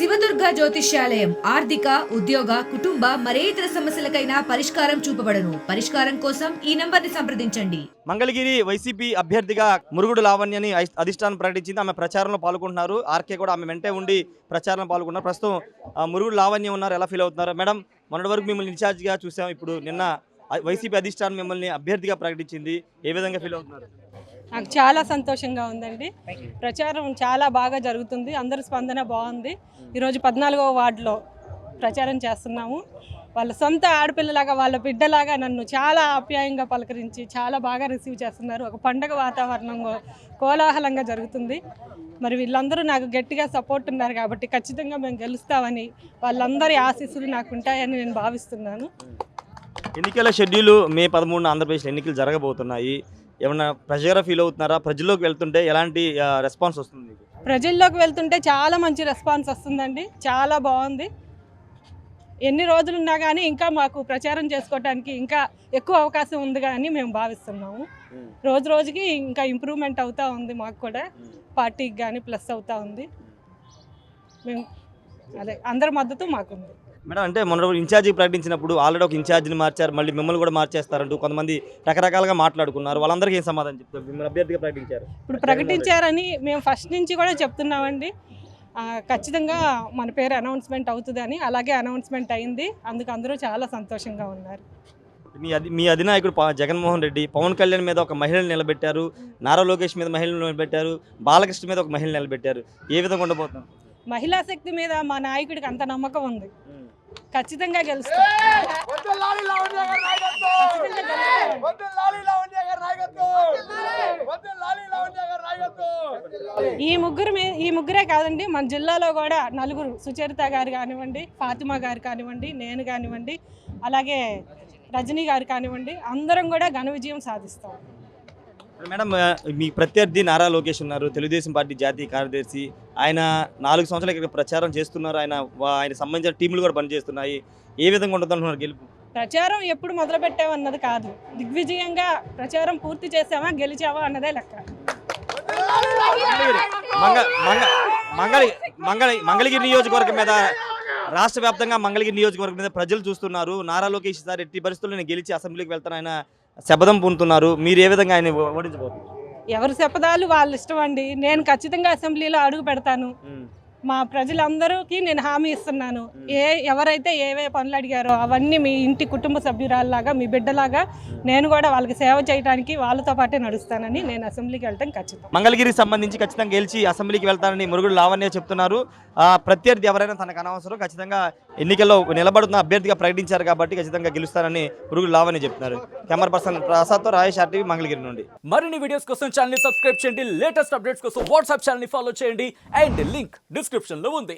శివదుర్గ జ్యోతిష్యాలయం ఆర్థిక ఉద్యోగ కుటుంబ మరే ఇతర సమస్యలకైనా పరిష్కారం చూపబడను. పరిష్కారం కోసం ఈ నంబర్ని సంప్రదించండి. మంగళగిరి వైసీపీ అభ్యర్థిగా మురుగుడు లావణ్యని అధిష్టానం ప్రకటించింది. ఆమె ప్రచారంలో పాల్గొంటున్నారు. ఆర్కే కూడా ఆమె వెంటే ఉండి ప్రచారంలో పాల్గొన్నారు. ప్రస్తుతం ఆ, మురుగుడు లావణ్య ఉన్నారు. ఎలా ఫీల్ అవుతున్నారు? మేడం మొన్నటి వరకు మిమ్మల్ని ఇన్ఛార్జ్గా చూసాం. ఇప్పుడు నిన్న వైసీపీ అధిష్టానం మిమ్మల్ని అభ్యర్థిగా ప్రకటించింది. ఏ విధంగా ఫీల్ అవుతున్నారు? నాకు చాలా సంతోషంగా ఉందండి. ప్రచారం చాలా బాగా జరుగుతుంది. అందరి స్పందన బాగుంది. ఈరోజు పద్నాలుగవ వార్డులో ప్రచారం చేస్తున్నాము. వాళ్ళ సొంత ఆడపిల్లలాగా వాళ్ళ బిడ్డలాగా నన్ను చాలా ఆప్యాయంగా పలకరించి చాలా బాగా రిసీవ్ చేస్తున్నారు. ఒక పండగ వాతావరణం కోలాహలంగా జరుగుతుంది. మరి వీళ్ళందరూ నాకు గట్టిగా సపోర్ట్ ఉన్నారు కాబట్టి ఖచ్చితంగా మేము గెలుస్తామని వాళ్ళందరి ఆశీస్సులు నాకు ఉంటాయని నేను భావిస్తున్నాను. ఎన్నికల షెడ్యూల్ మే పదమూడున ఆంధ్రప్రదేశ్లో ఎన్నికలు జరగబోతున్నాయి. ఏమన్నా ప్రెషర్గా ఫీల్ అవుతున్నారా? ప్రజల్లోకి వెళ్తుంటే ఎలాంటి రెస్పాన్స్ వస్తుంది ప్రజల్లోకి వెళ్తుంటే చాలా మంచి రెస్పాన్స్ వస్తుందండి. చాలా బాగుంది. ఎన్ని రోజులు ఉన్నా కానీ ఇంకా మాకు ప్రచారం చేసుకోవడానికి ఇంకా ఎక్కువ అవకాశం ఉంది కానీ మేము భావిస్తున్నాము. రోజు రోజుకి ఇంకా ఇంప్రూవ్మెంట్ అవుతూ ఉంది మాకు కూడా. పార్టీకి కానీ ప్లస్ అవుతూ ఉంది. మేము అదే అందరి మద్దతు మాకుంది. మేడం అంటే మొన్న రోజు ఇన్ఛార్జి ప్రకటించినప్పుడు ఆల్రెడీ ఒక ఇన్ఛార్జిని మార్చారు మళ్ళీ మిమ్మల్ని కూడా మార్చేస్తారంటూ కొంతమంది రకరకాలుగా మాట్లాడుకున్నారు. వాళ్ళందరికీ ఏం సమాధానం చెప్తారు? మిమ్మల్ని అభ్యర్థిగా ప్రకటించారు. ఇప్పుడు ప్రకటించారని మేము ఫస్ట్ నుంచి కూడా చెప్తున్నామండి. ఖచ్చితంగా మన పేరు అనౌన్స్మెంట్ అవుతుందని అలాగే అనౌన్స్మెంట్ అయింది. అందుకు అందరూ చాలా సంతోషంగా ఉన్నారు. మీ అధి మీ అధినాయకుడు జగన్మోహన్ రెడ్డి పవన్ కళ్యాణ్ మీద ఒక మహిళను నిలబెట్టారు నారా లోకేష్ మీద మహిళను నిలబెట్టారు బాలకృష్ణ మీద ఒక మహిళను నిలబెట్టారు. ఏ విధంగా ఉండబోతున్నాం మహిళా శక్తి మీద మా నాయకుడికి అంత నమ్మకం ఉంది. ఖచ్చితంగా గెలుస్తాం. ఈ ముగ్గురు మీ ఈ ముగ్గురే కాదండి మన జిల్లాలో కూడా నలుగురు సుచరిత గారు కానివ్వండి ఫాతిమా గారు కానివ్వండి నేను కానివ్వండి అలాగే రజనీ గారు కానివ్వండి అందరం కూడా ఘన విజయం సాధిస్తాం. మేడం మీ ప్రత్యర్థి నారా లోకేష్ ఉన్నారు. తెలుగుదేశం పార్టీ జాతీయ కార్యదర్శి. ఆయన నాలుగు సంవత్సరాల ఇక్కడ ప్రచారం చేస్తున్నారు. ఆయన ఆయన సంబంధించిన టీంలు కూడా పనిచేస్తున్నాయి. ఏ విధంగా ఉంటుంది అంటున్నారు గెలుపు? ప్రచారం ఎప్పుడు మొదలు పెట్టామన్నది కాదు. దిగ్విజయంగా ప్రచారం పూర్తి చేసామా గెలిచావా అన్నదే లెక్క. మంగ మంగ మంగళి మంగళి మంగళగిరి నియోజకవర్గం మీద రాష్ట్ర వ్యాప్తంగా మంగళగిరి నియోజకవర్గం మీద ప్రజలు చూస్తున్నారు. నారా లోకేష్ సార్ ఎట్టి పరిస్థితుల్లో నేను గెలిచి అసెంబ్లీకి వెళ్తాను. ఆయన శపథం పొందుతున్నారు. మీరు ఏ విధంగా ఆయన ఓడించబోతున్నారు? ఎవరి శపథాలు వాళ్ళ ఇష్టం అండి. నేను ఖచ్చితంగా అసెంబ్లీలో అడుగు పెడతాను. మా ప్రజలందరికీ నేను హామీ ఇస్తున్నాను. ఏ ఎవరైతే ఏవే పనులు అడిగారో అవన్నీ మీ ఇంటి కుటుంబ సభ్యురాల్లాగా మీ బిడ్డలాగా నేను కూడా వాళ్ళకి సేవ చేయడానికి వాళ్ళతో పాటే నడుస్తానని నేను అసెంబ్లీకి వెళ్తాం ఖచ్చితం. మంగళగిరికి సంబంధించి ఖచ్చితంగా గెలిచి అసెంబ్లీకి వెళ్తానని మురుగుడు లావణ్య చెప్తున్నారు. ఆ ప్రత్యర్థి ఎవరైనా తనకు అనవసరం ఖచ్చితంగా ఎన్నికల్లో నిలబడుతున్న అభ్యర్థిగా ప్రకటించారు కాబట్టి ఖచ్చితంగా గెలుస్తారని మురుగుడు లావణ్య చెప్తున్నారు. కెమెరా పర్సన్ ప్రసాద్తో రాయేష్ ఆర్టీవీ మంగళగిరి నుండి. మరిన్ని వీడియోస్ కోసం ఛానల్ని సబ్స్క్రైబ్ చేయండి. లేటెస్ట్ అప్డేట్స్ కోసం వాట్సాప్ ఛానల్ని ఫాలో చేయండి. అండ్ లింక్ డిస్క్రిప్షన్ లో ఉంది